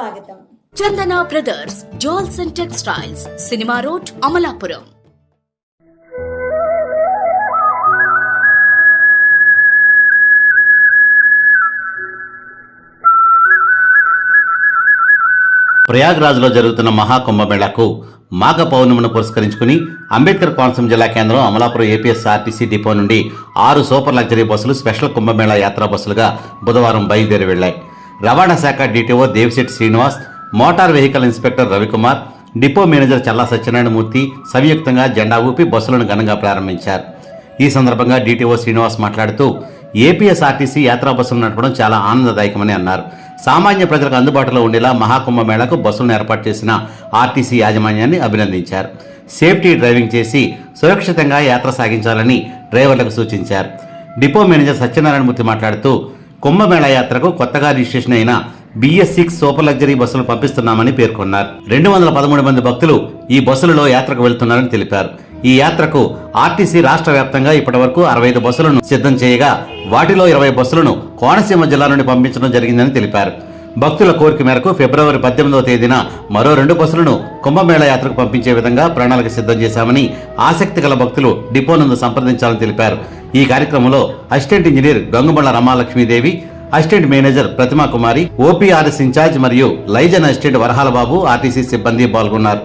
స్వాగతం. Chandana brothers jewels and textiles cinema road Amalapuram. ప్రయాగ్రాజ్లో జరుగుతున్న మహాకుంభమేళాకు మాఘ పౌర్ణమిను పురస్కరించుకుని అంబేద్కర్ కోనసీమ జిల్లా కేంద్రం అమలాపురం ఏపీఎస్ ఆర్టీసీ డిపో నుండి ఆరు సూపర్ లగ్జరీ బస్సులు స్పెషల్ కుంభమేళా యాత్రా బస్సులుగా బుధవారం బయలుదేరి వెళ్ళాయి రవాణా శాఖ DTO Devisetti Srinivas motor vehicle inspector Ravikumar depot manager Challa Satyanarayanamurthy సంయుక్తంగా జెండా ఊపి బస్సులను ఘనంగా ప్రారంభించారు. ఈ సందర్భంగా డీటీఓ శ్రీనివాస్ మాట్లాడుతూ ఏపీఎస్ఆర్టీసీ యాత్రా బస్సులు నడపడం చాలా ఆనందదాయకమని అన్నారు. సామాన్య ప్రజలకు అందుబాటులో ఉండేలా మహాకుంభ మేళకు బస్సులను ఏర్పాటు చేసిన ఆర్టీసీ యాజమాన్యాన్ని అభినందించారు. సేఫ్టీ డ్రైవింగ్ చేసి సురక్షితంగా యాత్ర సాగించాలని డ్రైవర్లకు సూచించారు. డిపో మేనేజర్ సత్యనారాయణమూర్తి మాట్లాడుతూ కుంభమేళ యాత్రకు కొత్తగా రిజిస్ట్రేషన్ అయిన బిఎస్ సిక్స్ సూపర్ లగ్జరీ బస్సులు పంపిస్తున్నామని పేర్కొన్నారు. రెండు వందల పదమూడు మంది భక్తులు ఈ బస్సులలో యాత్రకు వెళ్తున్నారని తెలిపారు. ఈ యాత్రకు ఆర్టీసీ రాష్ట్ర వ్యాప్తంగా ఇప్పటివరకు అరవై ఐదు బస్సులను సిద్ధం చేయగా వాటిలో ఇరవై బస్సులను కోనసీమ జిల్లా నుండి పంపించడం జరిగిందని తెలిపారు. భక్తుల కోరిక మేరకు ఫిబ్రవరి పద్దెనిమిదవ తేదీన మరో రెండు బస్సులను కుంభమేళ యాత్రకు పంపించే విధంగా ప్రణాళిక సిద్ధం చేశామని ఆసక్తి గల భక్తులు డిపో నందు సంప్రదించాలని తెలిపారు. ఈ కార్యక్రమంలో assistant engineer Gangumalla Ramalakshmidevi assistant manager Pratima Kumari OPRS in charge మరియు liaison assistant Varahala Babu RTC సిబ్బంది పాల్గొన్నారు.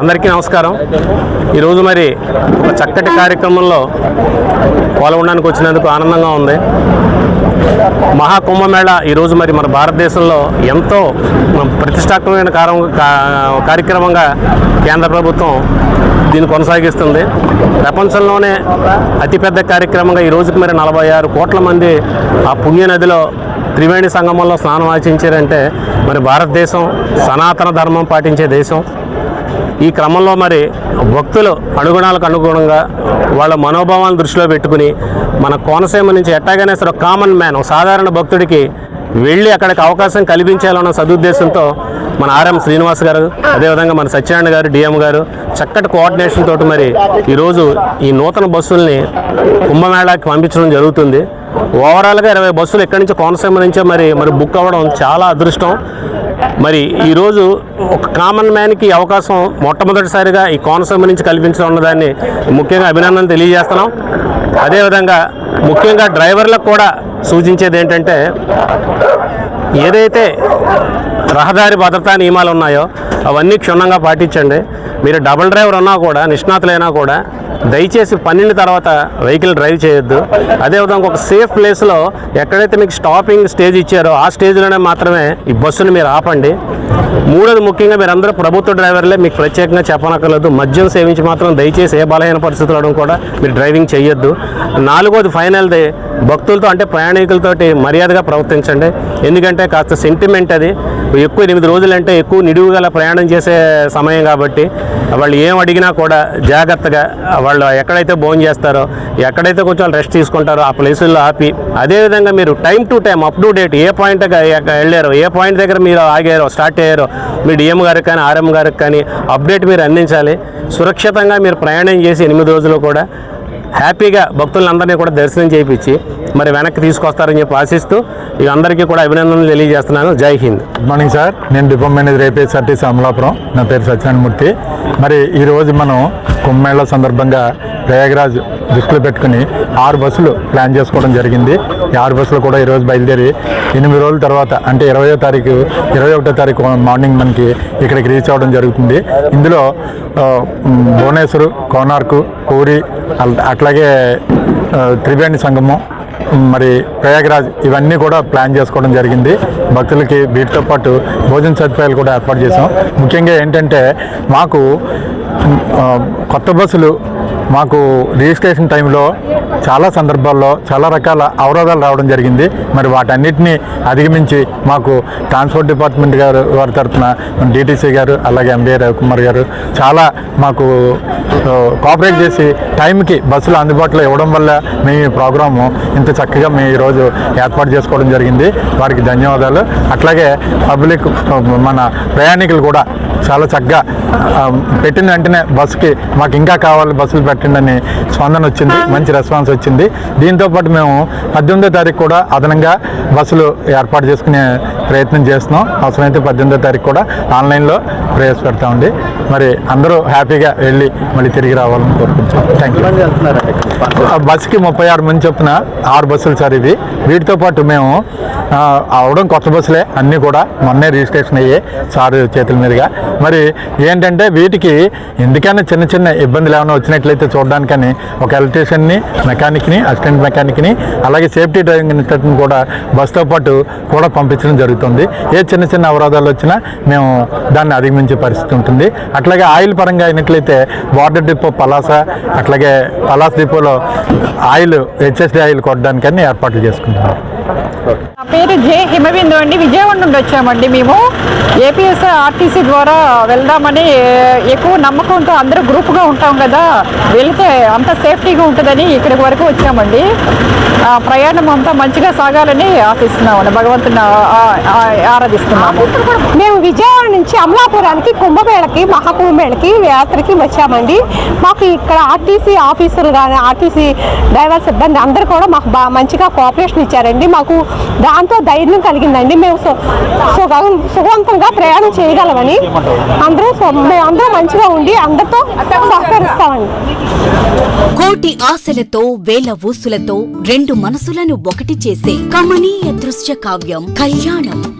అందరికీ నమస్కారం. ఈరోజు మరి ఒక చక్కటి కార్యక్రమంలో పాల్గొనడానికి వచ్చినందుకు ఆనందంగా ఉంది. మహాకుంభమేళ ఈరోజు మరి మన భారతదేశంలో ఎంతో ప్రతిష్టాత్మకమైన కా- కార్యక్రమంగా కేంద్ర ప్రభుత్వం దీన్ని కొనసాగిస్తుంది. ప్రపంచంలోనే అతిపెద్ద కార్యక్రమంగా ఈ రోజుకి మరి నలభై ఆరు కోట్ల మంది ఆ పుణ్యనదిలో త్రివేణి సంగమంలో స్నానం ఆచరించారంటే మరి భారతదేశం సనాతన ధర్మం పాటించే దేశం. ఈ క్రమంలో మరి భక్తులు అనుగుణాలకు అనుగుణంగా వాళ్ళ మనోభావాలను దృష్టిలో పెట్టుకుని మన కోనసీమ నుంచి ఎట్టాగానే సరే కామన్ మ్యాన్ ఒక సాధారణ భక్తుడికి వెళ్ళి అక్కడికి అవకాశం కల్పించాలన్న సదుద్దేశంతో మన ఆర్ఎం శ్రీనివాస్ గారు అదేవిధంగా మన సత్యనారాయణ గారు డిఎం గారు చక్కటి కోఆర్డినేషన్ తోటి మరి ఈరోజు ఈ నూతన బస్సుల్ని కుంభమేళాకి పంపించడం జరుగుతుంది. ఓవరాల్గా ఇరవై బస్సులు ఎక్కడి నుంచి కోనసీమ నుంచే మరి మరి బుక్ అవ్వడం చాలా అదృష్టం. మరి ఈరోజు ఒక కామన్ మ్యాన్కి అవకాశం మొట్టమొదటిసారిగా ఈ కోనసీమ నుంచి కల్పించడం ఉన్నదాన్ని ముఖ్యంగా అభినందన తెలియజేస్తున్నాం. అదేవిధంగా ముఖ్యంగా డ్రైవర్లకు కూడా సూచించేది ఏంటంటే ఏదైతే రహదారి భద్రతా నియమాలు ఉన్నాయో అవన్నీ క్షుణ్ణంగా పాటించండి. మీరు డబుల్ డ్రైవర్ ఉన్నా కూడా నిష్ణాతులైనా కూడా దయచేసి పన్నెండు తర్వాత వెహికల్ డ్రైవ్ చేయొద్దు. అదేవిధంగా ఒక సేఫ్ ప్లేస్లో ఎక్కడైతే మీకు స్టాపింగ్ స్టేజ్ ఇచ్చారో ఆ స్టేజ్లోనే మాత్రమే ఈ బస్సును మీరు ఆపండి. మూడోది ముఖ్యంగా మీరందరూ ప్రభుత్వ డ్రైవర్లే మీకు ప్రత్యేకంగా చెప్పనక్కర్లేదు. మద్యం సేవించి మాత్రం దయచేసి ఏ బలహీన పరిస్థితుల్లో కూడా మీరు డ్రైవింగ్ చేయొద్దు. నాలుగోది ఫైనల్ది భక్తులతో అంటే ప్రయాణికులతోటి మర్యాదగా ప్రవర్తించండి. ఎందుకంటే కాస్త సెంటిమెంట్ అది. ఎక్కువ ఎనిమిది రోజులు అంటే ఎక్కువ నిడువు గల ప్రయాణం చేసే సమయం కాబట్టి వాళ్ళు ఏం అడిగినా కూడా జాగ్రత్తగా వాళ్ళు ఎక్కడైతే భోజనం చేస్తారో ఎక్కడైతే కొంచెం రెస్ట్ తీసుకుంటారో ఆ ప్లేసుల్లో ఆపి అదేవిధంగా మీరు time to time up to date A point వెళ్ళారో ఏ పాయింట్ దగ్గర మీరు ఆగారో స్టార్ట్ చేయరు. మీ డిఎం గారికి కానీ ఆర్ఎం గారికి కానీ అప్డేట్ మీరు అందించాలి. సురక్షితంగా మీరు ప్రయాణం చేసి ఎనిమిది రోజులు కూడా హ్యాపీగా భక్తులందరినీ కూడా దర్శనం చేయించి మరి వెనక్కి తీసుకొస్తారని చెప్పి ఆశిస్తూ ఇక అందరికీ కూడా అభినందనలు తెలియజేస్తున్నాను. Jai Hind. Good morning sir నేను డిపో మేనేజర్ ఏపీఎస్ఆర్టీసీ అమలాపురం నా పేరు సత్యనారాయణమూర్తి. మరి ఈరోజు మనం కుంభమేళ సందర్భంగా ప్రయాగరాజ్ దృష్టిలో పెట్టుకుని ఆరు బస్సులు ప్లాన్ చేసుకోవడం జరిగింది. ఈ ఆరు బస్సులు కూడా ఈరోజు బయలుదేరి ఎనిమిది రోజుల తర్వాత అంటే ఇరవయో తారీఖు ఇరవై ఒకటో తారీఖు మార్నింగ్ మనకి ఇక్కడికి రీచ్ అవ్వడం జరుగుతుంది. ఇందులో భువనేశ్వరు భువనేశ్వర్ కోనార్కు పూరి అల్- అట్లాగే త్రివేణి సంగమం మరి ప్రయాగరాజ్ ఇవన్నీ కూడా ప్లాన్ చేసుకోవడం జరిగింది. భక్తులకి వీటితో పాటు భోజన సదుపాయాలు కూడా ఏర్పాటు చేసాం ముఖ్యంగా ఏంటంటే మాకు కొత్త బస్సులు మాకు రిజిస్ట్రేషన్ టైంలో చాలా సందర్భాల్లో చాలా రకాల అవరోధాలు రావడం జరిగింది. మరి వాటన్నిటిని అధిగమించి మాకు ట్రాన్స్పోర్ట్ డిపార్ట్మెంట్ గారు వారి తరఫున డిటీసీ గారు అలాగే ఎంబీఏ రవికుమార్ గారు చాలా మాకు కోఆపరేట్ చేసి టైంకి బస్సులు అందుబాటులో ఇవ్వడం వల్ల మేము ఈ ప్రోగ్రాము ఇంత చక్కగా మేము ఈరోజు ఏర్పాటు చేసుకోవడం జరిగింది. వారికి ధన్యవాదాలు. అట్లాగే పబ్లిక్ మన ప్రయాణికులు కూడా చాలా చక్కగా పెట్టిన వెంటనే బస్సుకి మాకు ఇంకా కావాలి బస్సులు పెట్టండి అని స్పందన వచ్చింది మంచి రెస్పాన్స్ వచ్చింది. దీంతోపాటు మేము పద్దెనిమిదో తారీఖు కూడా అదనంగా బస్సులు ఏర్పాటు చేసుకునే ప్రయత్నం చేస్తున్నాం. అవసరమైతే పద్దెనిమిదో తారీఖు కూడా ఆన్లైన్లో ప్రవేశపెడతామండి మరి అందరూ హ్యాపీగా వెళ్ళి మళ్ళీ తిరిగి రావాలని కోరుకుంటున్నాం. థ్యాంక్ యూ బస్సుకి ముప్పై ఆరు మంది చొప్పున ఆరు బస్సులు సార్ ఇవి. వీటితో పాటు మేము అవడం కొత్త బస్సులే అన్నీ కూడా మొన్నే రిజిస్ట్రేషన్ అయ్యాయి సార్ చేతుల మీదుగా. మరి ఏంటంటే వీటికి ఎందుకైనా చిన్న చిన్న ఇబ్బందులు ఏమైనా వచ్చినట్లయితే చూడడానికని ఒక ఎలక్ట్రీషియన్ని మెకానిక్ని అసిస్టెంట్ మెకానిక్ని అలాగే సేఫ్టీ డ్రైవింగ్ ఇన్స్ట్రక్టర్ని కూడా బస్సుతో పాటు కూడా పంపించడం జరుగుతుంది. ఏ చిన్న చిన్న అవరోధాలు వచ్చినా మేము దాన్ని అధిగమించే పరిస్థితి ఉంటుంది. అట్లాగే ఆయిల్ పరంగా అయినట్లయితే బార్డర్ డిపో పలాస అట్లాగే పలాస డిపోలో ఆయిల్ హెచ్ఎస్డి ఆయిల్ కొట్టడానికని ఏర్పాట్లు చేసుకుంటాం Yeah. నా పేరు జే హిమబిందు అండి. విజయవాడ నుండి వచ్చామండి మేము. ఏపీఎస్ ఆర్టీసీ ద్వారా వెళ్దామని ఎక్కువ నమ్మకంతో అందరూ గ్రూప్గా ఉంటాం కదా వెళ్తే అంత సేఫ్టీగా ఉంటుందని ఇక్కడి వరకు వచ్చామండి. ఆ, ప్రయాణం అంతా మంచిగా సాగాలని ఆశిస్తున్నామండి. భగవంతుని ఆరాధిస్తున్నాము. మేము విజయవాడ నుంచి అమలాపురానికి కుంభమేళకి మహాకుంభమేళకి యాత్రకి వచ్చామండి. మాకు ఇక్కడ ఆర్టీసీ ఆఫీసులు కానీ ఆర్టీసీ డ్రైవర్ సిబ్బంది అందరూ కూడా మాకు బాగా మంచిగా కోఆపరేషన్ ఇచ్చారండి. మాకు దాంతో ధైర్యం కలిగిందండి. మేము సుగం సుగవంతంగా ప్రయాణం చేయగలమని. అందరూ మేము అందరూ మంచిగా ఉండి అందరితో సహకరిస్తామండి. కోటి ఆశలతో వేల ఊసులతో రెండు మనసులను ఒకటి చేసే కమనీయ దృశ్య కావ్యం కళ్యాణం.